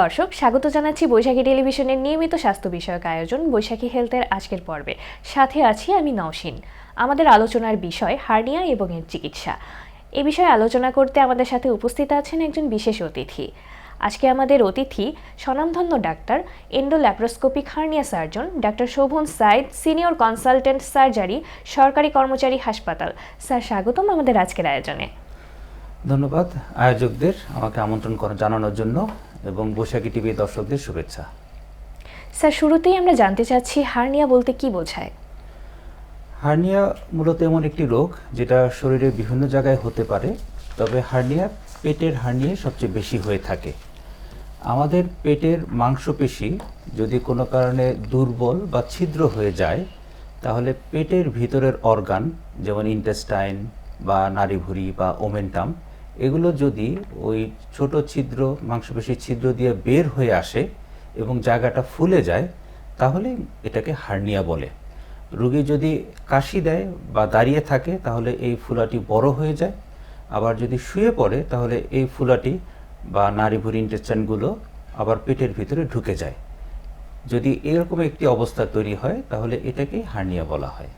দর্শক, স্বাগত জানাচ্ছি বৈশাখী টেলিভিশনের নিয়মিত স্বাস্থ্য বিষয়ক আয়োজন বৈশাখী হেলথের আজকের পর্বে। সাথে আছি আমি নওশিন। আমাদের আলোচনার বিষয় হার্নিয়া এবং এর চিকিৎসা। এ বিষয়ে আলোচনা করতে আমাদের সাথে উপস্থিত আছেন একজন বিশেষ অতিথি। আজকে আমাদের অতিথি স্বনামধন্য doctor endo laparoscopic hernia surgeon, doctor Shovon Sayeed, senior consultant surgery, সরকারি কর্মচারী হাসপাতাল। স্যার, স্বাগতম আমাদের আজকের আয়োজনে। ধন্যবাদ। আয়োজকদের আমাকে আমন্ত্রণ জানানোর জন্য এবং বৈশাখী টিভি দর্শকদের শুভেচ্ছা। স্যার শুরুতেই আমরা জানতে চাচ্ছি হার্নিয়া বলতে কি বোঝায়? হার্নিয়া মূলত এমন একটি রোগ যেটা শরীরের বিভিন্ন জায়গায় হতে পারে তবে হার্নিয়া পেটের হার্নিয়া সবচেয়ে বেশি হয়ে থাকে। আমাদের পেটের মাংসপেশি যদি কোনো কারণে দুর্বল বা ছিদ্র হয়ে যায় তাহলে পেটের ভিতরের অর্গান যেমন ইন্টেস্টাইন বা নাড়িভুঁড়ি বা ওমেন্টাম এগুলো যদি ওই ছোট ছিদ্র মাংসপেশির ছিদ্র দিয়ে বের হয়ে আসে এবং জায়গাটা ফুলে যায়, তাহলে এটাকে হার্নিয়া বলে। রুগী যদি কাশি দেয় বা দাঁড়িয়ে থাকে, তাহলে এই ফুলাটি বড় হয়ে যায়। আবার যদি শুয়ে পড়ে, তাহলে এই ফুলাটি বা নাড়িভুঁড়ি ইন্টেস্টাইনগুলো আবার পেটের ভিতরে ঢুকে যায়। যদি এরকম একটি অবস্থা তৈরি হয়, তাহলে এটাকে হার্নিয়া বলা হয়।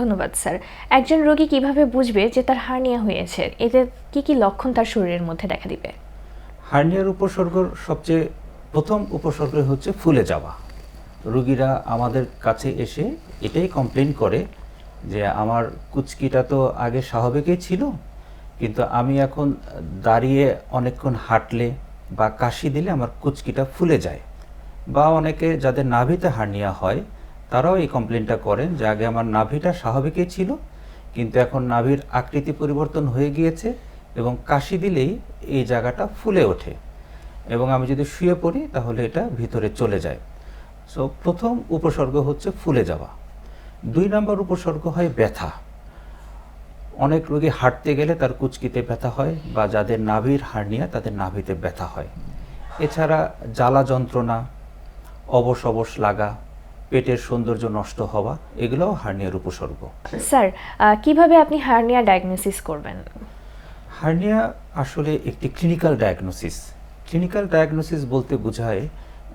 ধন্যবাদ, স্যার। একজন রোগী কীভাবে বুঝবে যে তার হার্নিয়া হয়েছে? এতে কি কি লক্ষণ তার শরীরের মধ্যে দেখা দিবে? হার্নিয়ার উপসর্গ সবচেয়ে প্রথম উপসর্গ হচ্ছে ফুলে যাওয়া। রুগীরা আমাদের কাছে এসে এটাই কমপ্লেন করে যে, আমার কুচকিটা তো আগে স্বাভাবিকই ছিল, কিন্তু আমি এখন দাঁড়িয়ে অনেকক্ষণ হাঁটলে বা কাশি দিলে আমার কুচকিটা ফুলে যায়। বা অনেকে যাদের নাভিতে হার্নিয়া হয় তারাও এই কমপ্লেনটা করেন যে আগে আমার নাভিটা স্বাভাবিকই ছিল, কিন্তু এখন নাভির আকৃতি পরিবর্তন হয়ে গিয়েছে এবং কাশি দিলেই এই জায়গাটা ফুলে ওঠে। এবং আমি যদি শুয়ে পড়ি, তাহলে এটা ভিতরে চলে যায়। সো প্রথম উপসর্গ হচ্ছে ফুলে যাওয়া। দুই নম্বর উপসর্গ হয় ব্যথা। অনেক রোগী হাঁটতে গেলে তার কুচকিতে ব্যথা হয় বা যাদের নাভির হার্নিয়া, তাদের নাভিতে ব্যথা হয়। এছাড়া জ্বালা যন্ত্রণা, অবশ অবশ লাগা পেটের সৌন্দর্য নষ্ট হওয়া এগুলোও হার্নিয়ার উপসর্গ। স্যার কীভাবে আপনি হার্নিয়া ডায়াগনোসিস করবেন? হার্নিয়া আসলে একটি ক্লিনিক্যাল ডায়াগনোসিস। ক্লিনিক্যাল ডায়াগনোসিস বলতে বোঝায়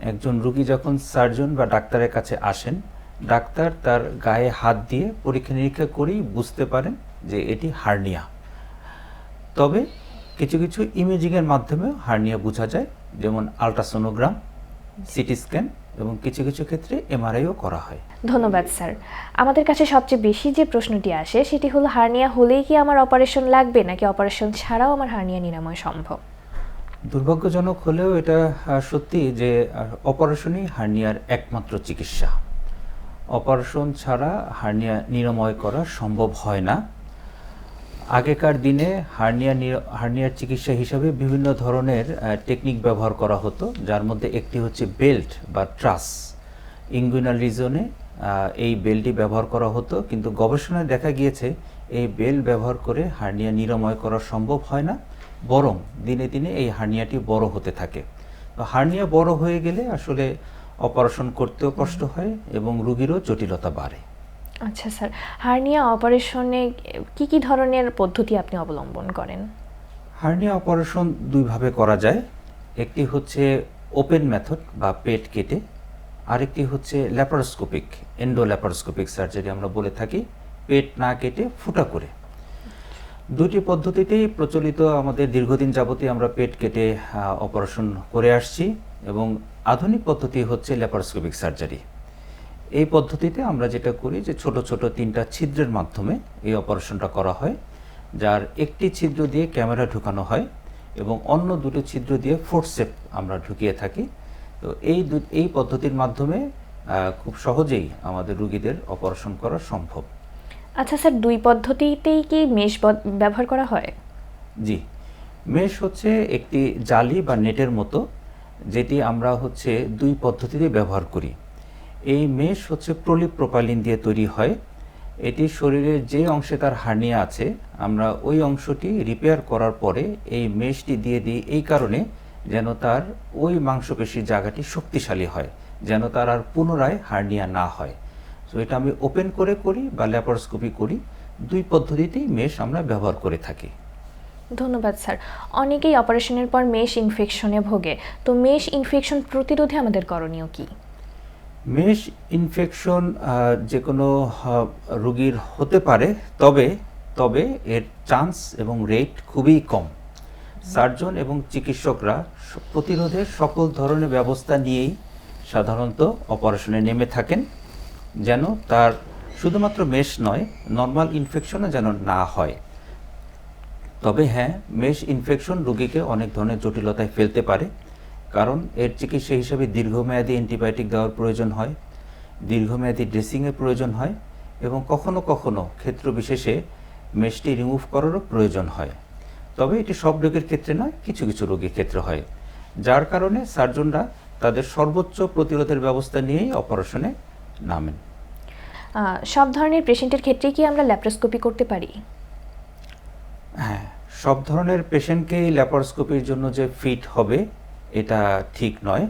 একজন রুগী যখন সার্জন বা ডাক্তারের কাছে আসেন ডাক্তার তার গায়ে হাত দিয়ে পরীক্ষা নিরীক্ষা করেই বুঝতে পারেন যে এটি হার্নিয়া। তবে কিছু কিছু ইমেজিংয়ের মাধ্যমেও হার্নিয়া বোঝা যায় যেমন আলট্রাসোনোগ্রাম সিটি স্ক্যান এবং কিছু কিছু ক্ষেত্রে এমআরআইও করা হয়। ধন্যবাদ স্যার। আমাদের কাছে সবচেয়ে বেশি যে প্রশ্নটি আসে সেটি হলো হার্নিয়া হলেই কি আমার অপারেশন লাগবে নাকি অপারেশন ছাড়াও আমার হার্নিয়া নিরাময় সম্ভব? দুর্ভাগ্যজনক হলেও এটা সত্যি যে অপারেশনই হার্নিয়ার একমাত্র চিকিৎসা। অপারেশন ছাড়া হার্নিয়া নিরাময় করা সম্ভব হয় না। আগেকার দিনে হার্নিয়া হার্নিয়ার চিকিৎসা হিসাবে বিভিন্ন ধরনের টেকনিক ব্যবহার করা হতো, যার মধ্যে একটি হচ্ছে বেল্ট বা ট্রাস ইঙ্গুইনাল রিজনে এই বেল্টটি ব্যবহার করা হতো, কিন্তু গবেষণায় দেখা গিয়েছে এই বেল্ট ব্যবহার করে হার্নিয়া নিরাময় করা সম্ভব হয় না, বরং দিনে দিনে এই হার্নিয়াটি বড় হতে থাকে। তো হার্নিয়া বড় হয়ে গেলে আসলে অপারেশন করতেও কষ্ট হয় এবং রুগীরও জটিলতা বাড়ে। আচ্ছা স্যার, হার্নিয়া অপারেশনে কি কি ধরনের পদ্ধতি আপনি অবলম্বন করেন? হার্নিয়া অপারেশন দুইভাবে করা যায়। একটি হচ্ছে ওপেন মেথড বা পেট কেটে, আরেকটি হচ্ছে ল্যাপারোস্কোপিক এন্ডো ল্যাপারোস্কোপিক সার্জারি আমরা বলে থাকি, পেট না কেটে ফুটা করে। দুটি পদ্ধতিতেই প্রচলিত আমাদের দীর্ঘদিন যাবতীয় আমরা পেট কেটে অপারেশন করে আসছি এবং আধুনিক পদ্ধতি হচ্ছে ল্যাপারোস্কোপিক সার্জারি। এই পদ্ধতিতে আমরা যেটা করি যে ছোট ছোট তিনটা ছিদ্রের মাধ্যমে এই অপারেশনটা করা হয় যার একটি ছিদ্র দিয়ে ক্যামেরা ঢুকানো হয় এবং অন্য দুটো ছিদ্র দিয়ে ফোর্সেপ আমরা ঢুকিয়ে থাকি। তো এই এই পদ্ধতির মাধ্যমে খুব সহজেই আমাদের রুগীদের অপারেশন করা সম্ভব। আচ্ছা স্যার দুই পদ্ধতিতেই কি মেশ ব্যবহার করা হয়? জি। মেশ হচ্ছে একটি জালি বা নেটের মতো যেটি আমরা হচ্ছে দুই পদ্ধতিতে ব্যবহার করি। এই মেশ হচ্ছে প্রলিপ প্রোপালিন দিয়ে তৈরি হয়। এটি শরীরের যে অংশে তার হার্নিয়া আছে, আমরা ওই অংশটি রিপেয়ার করার পরে এই মেশটি দিয়ে দিই এই কারণে যেন তার ওই মাংসপেশির জায়গাটি শক্তিশালী হয়, যেন তার আর পুনরায় হার্নিয়া না হয়। সো এটা আমি ওপেন করে করি বা ল্যাপারোস্কোপি করি, দুই পদ্ধতিতেই মেশ আমরা ব্যবহার করে থাকি। ধন্যবাদ, স্যার। অনেকেই অপারেশনের পর মেশ ইনফেকশনে ভোগে। তো মেশ ইনফেকশন প্রতিরোধে আমাদের করণীয় কি? মেশ ইনফেকশন যে কোনো রোগীর হতে পারে, তবে তবে এর চান্স এবং রেট খুবই কম। সার্জন এবং চিকিৎসকরা প্রতিরোধের সকল ধরনের ব্যবস্থা নিয়েই সাধারণত অপারেশনে নেমে থাকেন, যেন তার শুধুমাত্র মেশ নয় নর্মাল ইনফেকশনও যেন না হয়। তবে হ্যাঁ মেশ ইনফেকশন রোগীকে অনেক ধরনের জটিলতায় ফেলতে পারে। কারণ এর চিকিৎসা হিসাবে দীর্ঘমেয়াদী অ্যান্টিবায়োটিক দেওয়ার প্রয়োজন হয় দীর্ঘমেয়াদী ড্রেসিংয়ের প্রয়োজন হয় এবং কখনো কখনো ক্ষেত্র বিশেষে মেশটি রিমুভ করারও প্রয়োজন হয়। তবে এটি সব রোগের ক্ষেত্রে নয় কিছু কিছু রোগীর ক্ষেত্রে হয় যার কারণে সার্জনরা তাদের সর্বোচ্চ প্রতিরোধের ব্যবস্থা নিয়েই অপারেশনে নামেন। সব ধরনের পেশেন্টের ক্ষেত্রে কি আমরা ল্যাপ্রোস্কোপি করতে পারি? হ্যাঁ সব ধরনের পেশেন্টকেই ল্যাপারোস্কোপির জন্য যে ফিট হবে এটা ঠিক নয়।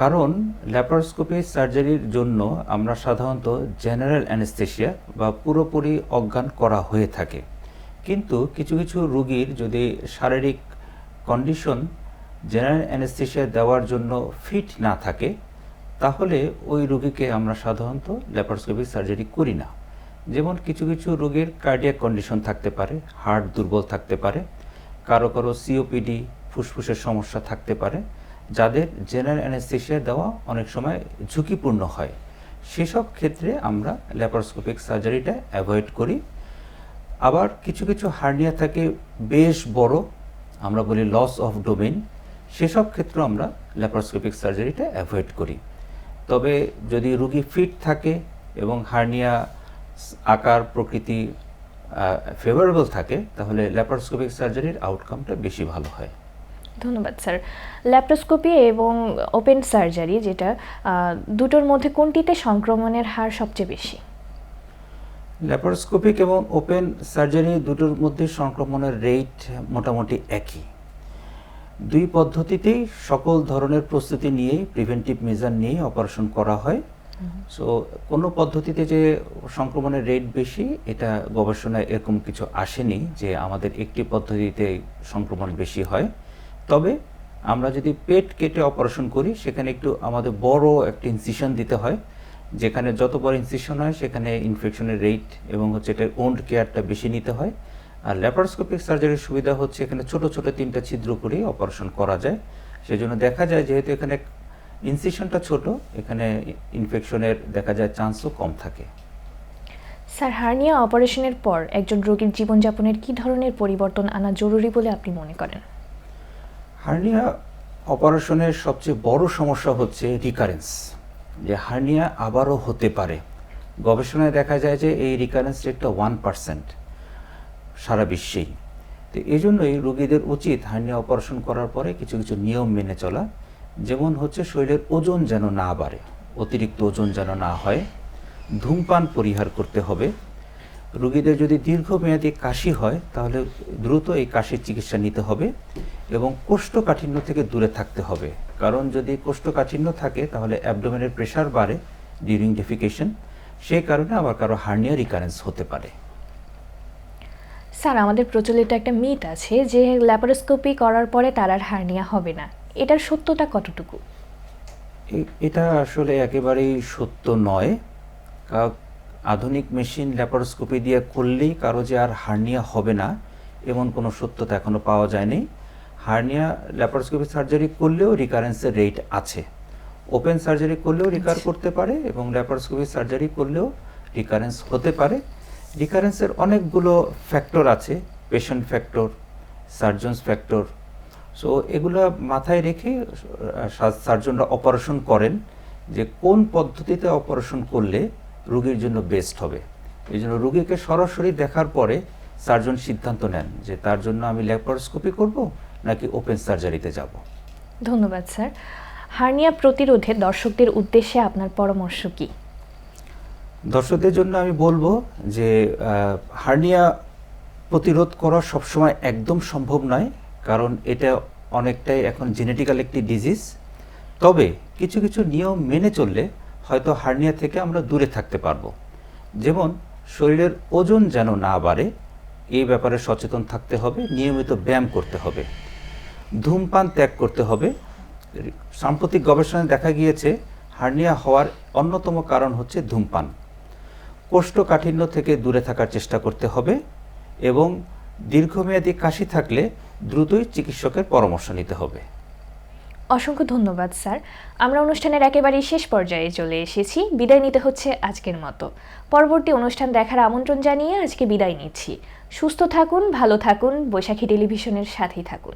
কারণ ল্যাপারোস্কোপি সার্জারির জন্য আমরা সাধারণত জেনারেল অ্যানেস্থেশিয়া বা পুরোপুরি অজ্ঞান করা হয়ে থাকে। কিন্তু কিছু কিছু রুগীর যদি শারীরিক কন্ডিশন জেনারেল অ্যানেস্থেশিয়া দেওয়ার জন্য ফিট না থাকে, তাহলে ওই রুগীকে আমরা সাধারণত ল্যাপারোস্কোপিক সার্জারি করি না। যেমন কিছু কিছু রোগীর কার্ডিয়াক কন্ডিশন থাকতে পারে হার্ট দুর্বল থাকতে পারে, কারও কারও সিওপিডি ফুসফুসের সমস্যা থাকতে পারে, যাদের জেনারেল অ্যানেস্থেশিয়া দেওয়া অনেক সময় ঝুঁকিপূর্ণ হয়। সেসব ক্ষেত্রে আমরা ল্যাপারোস্কোপিক সার্জারিটা অ্যাভয়েড করি। আবার কিছু কিছু হার্নিয়া থাকে বেশ বড়, আমরা বলি লস অফ ডোমেন সেসব ক্ষেত্রে আমরা ল্যাপারোস্কোপিক সার্জারিটা অ্যাভয়েড করি। তবে যদি রুগী ফিট থাকে এবং হার্নিয়া আকার, প্রকৃতি ফেভারেবল থাকে, তাহলে ল্যাপারোস্কোপিক সার্জারির আউটকামটা বেশি ভালো হয়। ধন্যবাদ স্যার। ল্যাপ্রোস্কোপি এবং ওপেন সার্জারি যেটা দুটোর মধ্যে কোনটিতে সংক্রমণের হার সবচেয়ে বেশি? ল্যাপারোস্কোপিক এবং ওপেন সার্জারি দুটোর মধ্যে সংক্রমণের রেট মোটামুটি একই। দুই পদ্ধতিতেই সকল ধরনের প্রস্তুতি নিয়েই প্রিভেন্টিভ মেজার নিয়ে অপারেশন করা হয়। সো কোনো পদ্ধতিতে যে সংক্রমণের রেট বেশি এটা গবেষণায় এরকম কিছু আসেনি যে আমাদের একটি পদ্ধতিতে সংক্রমণ বেশি হয়। তবে আমরা যদি পেট কেটে অপারেশন করি, সেখানে একটু আমাদের বড় একটা ইনসিশন দিতে হয়, যেখানে যত বড় ইনসিশন হয়, সেখানে ইনফেকশনের রেট এবং হচ্ছে এটার ওন্ড কেয়ারটা বেশি নিতে হয়। আর ল্যাপারোস্কোপিক সার্জারির সুবিধা হচ্ছে এখানে ছোট ছোট তিনটা ছিদ্র করেই অপারেশন করা যায়। সেজন্য দেখা যায় যেহেতু এখানে ইনসিশনটা ছোট, এখানে ইনফেকশনের দেখা যায় চান্সও কম থাকে। স্যার হার্নিয়া অপারেশনের পর একজন রোগীর জীবনযাপনের কি ধরনের পরিবর্তন আনা জরুরি বলে আপনি মনে করেন? হার্নিয়া অপারেশনের সবচেয়ে বড় সমস্যা হচ্ছে রিকারেন্স যে হার্নিয়া আবারও হতে পারে। গবেষণায় দেখা যায় যে এই রিকারেন্স রেটটা ওয়ান পার্সেন্ট সারা বিশ্বেই। তো এই জন্যই রোগীদের উচিত হার্নিয়া অপারেশন করার পরে কিছু কিছু নিয়ম মেনে চলা, যেমন হচ্ছে শরীরের ওজন যেন না বাড়ে, অতিরিক্ত ওজন যেন না হয়, ধূমপান পরিহার করতে হবে। রোগীদের যদি দীর্ঘমেয়াদী কাশি হয়, তাহলে দ্রুত এই কাশির চিকিৎসা নিতে হবে। এবং কোষ্ঠকাঠিন্য থেকে দূরে থাকতে হবে। কারণ যদি কোষ্ঠকাঠিন্য থাকে তাহলে অ্যাবডোমেনের প্রেশার বাড়ে ডিউরিং ডেফিকেশন সেই কারণে আবার কারও হার্নিয়া রিকারেন্স হতে পারে। স্যার আমাদের প্রচলিত একটা মিথ আছে যে ল্যাপারোস্কোপি করার পরে তার আর হার্নিয়া হবে না। এটার সত্যতা কতটুকু? এটা আসলে একেবারেই সত্য নয়। আধুনিক মেশিন ল্যাপারোস্কোপি দিয়ে করলেই কারও যে আর হার্নিয়া হবে না এমন কোনো সত্যতা এখনও পাওয়া যায়নি। হার্নিয়া ল্যাপারোস্কোপি সার্জারি করলেও রিকারেন্সের রেট আছে। ওপেন সার্জারি করলেও রিকার করতে পারে এবং ল্যাপারোস্কোপি সার্জারি করলেও রিকারেন্স হতে পারে। রিকারেন্সের অনেকগুলো ফ্যাক্টর আছে patient factor surgeons factor. So এগুলো মাথায় রেখে সার্জনরা অপারেশন করেন যে কোন পদ্ধতিতে অপারেশন করলে রুগীর জন্য বেস্ট হবে। এই জন্য রুগীকে সরাসরি দেখার পরে সার্জন সিদ্ধান্ত নেন যে তার জন্য আমি ল্যাপারোস্কোপি করব নাকি ওপেন সার্জারিতে যাব? ধন্যবাদ স্যার। হার্নিয়া প্রতিরোধে দর্শকদের উদ্দেশ্যে আপনার পরামর্শ কি? দর্শকদের জন্য আমি বলব যে হার্নিয়া প্রতিরোধ করা সবসময় একদম সম্ভব নয় কারণ এটা অনেকটাই এখন জেনেটিক্যাল একটি ডিজিজ তবে কিছু কিছু নিয়ম মেনে চললে হয়তো হার্নিয়া থেকে আমরা দূরে থাকতে পারব। যেমন শরীরের ওজন যেন না বাড়ে এই ব্যাপারে সচেতন থাকতে হবে নিয়মিত ব্যায়াম করতে হবে। ধূমপান ত্যাগ করতে হবে। সাম্প্রতিক গবেষণায় দেখা গিয়েছে, হার্নিয়া হওয়ার অন্যতম কারণ হচ্ছে ধূমপান। কোষ্ঠকাঠিন্য থেকে দূরে থাকার চেষ্টা করতে হবে এবং দীর্ঘমেয়াদী কাশি থাকলে দ্রুতই চিকিৎসকের পরামর্শ নিতে হবে। অসংখ্য ধন্যবাদ, স্যার। আমরা অনুষ্ঠানের একেবারেই শেষ পর্যায়ে চলে এসেছি। বিদায় নিতে হচ্ছে আজকের মতো। পরবর্তী অনুষ্ঠান দেখার আমন্ত্রণ জানিয়ে আজকে বিদায় নিচ্ছি। সুস্থ থাকুন, ভালো থাকুন, বৈশাখী টেলিভিশনের সাথেই থাকুন।